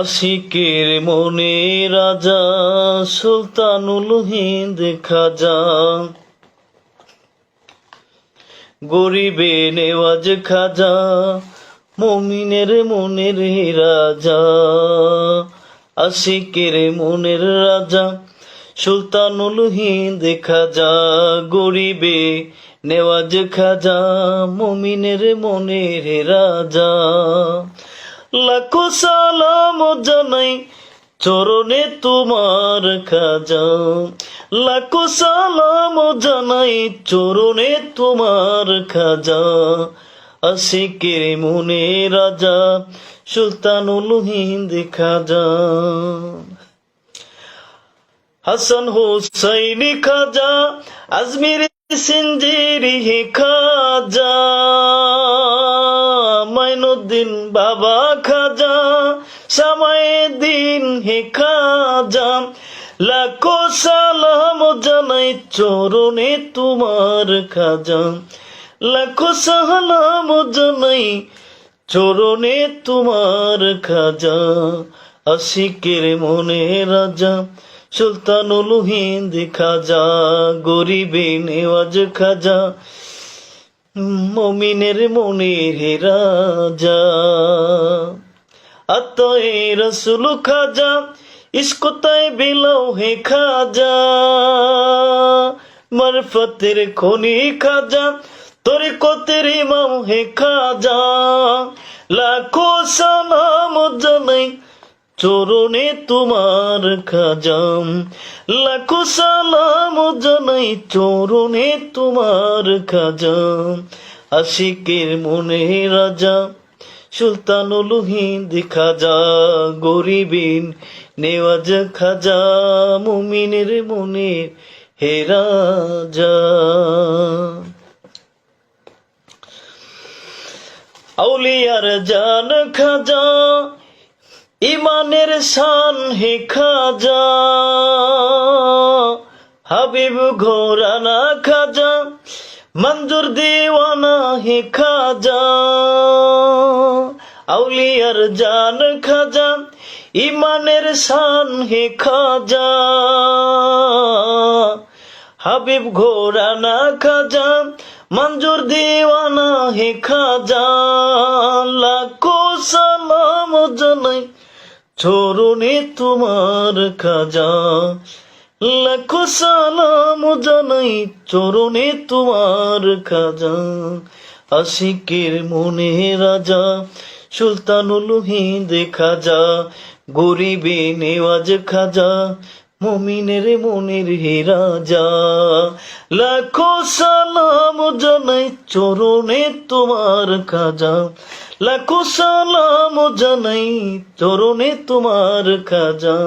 আশিকের মনে রাজা সুলতানুল হিন্দ খাজা। গরিবে নেওয়াজ খাজা, মমিনের মনের রাজা। আশিকের মনের রাজা সুলতানুল হিন্দ খাজা, গরিবে নেওয়াজ খাজা, মমিনের মনের রাজা। লাখো সালাম জানাই, চরণে তোমার খাজা। লাখো সালাম জানাই, চরণে তোমার খাজা। আশিকের মনে রাজা, সুলতানুল হিন্দ খাজা। হাসান হোসাইনি খাজা, আজমির সিঞ্জিরি খাজা। মাইনুদ্দিন বাবা খাজা সামায়দিন হে খাজা। লাখো সালাম জানাই চরণে তোমার খাজা। লাখো সালাম জানাই চরণে তোমার খাজা। আশিকের মনে রাজা, সুলতানুল হিন্দ খাজা, গরিবে নেওয়াজ খাজা। মমিনের মনের রাজা। আত্ময়ে রসুল খাজা, ইস্কতায় বিলাও হে খাজা। মারফতের খনি খাজা তোরে কতের ইমাম হে খাজা। লাখো সালাম জানাই চরণে তোমার খাজাম। লাখো সালাম জানাই চরণে তোমার খাজাম। আশিকের মনে রাজা, সুলতানুল হিন্দ খাজা, গরিবিন নেওয়াজ খাজা, মুমিনের মনে হে রাজা। আউলিয়ার জান খাজা ইমানের শান হে খাজা, হাবিব ঘোরানা খাজা, মঞ্জুর দিওয়ানা হে খাজা, আউলিয়ার জান খাজা, ইমানের শান হে খাজা, হাবিব ঘোরানা খাজা, মঞ্জুর দিওয়ানা হে খাজা। চরণে তোমার খাজা। লাখো সালাম জানাই চরণে তোমার খাজা। আশিকের মনে রাজা, সুলতানুল হিন্দ খাজা, গরিবে নেওয়াজ খাজা, মমিনের মনের হে রাজা। লাখো সালাম জানাই চরণে তোমার খাজা। লাখো সালাম জানাই চরণে তোমার খাজা।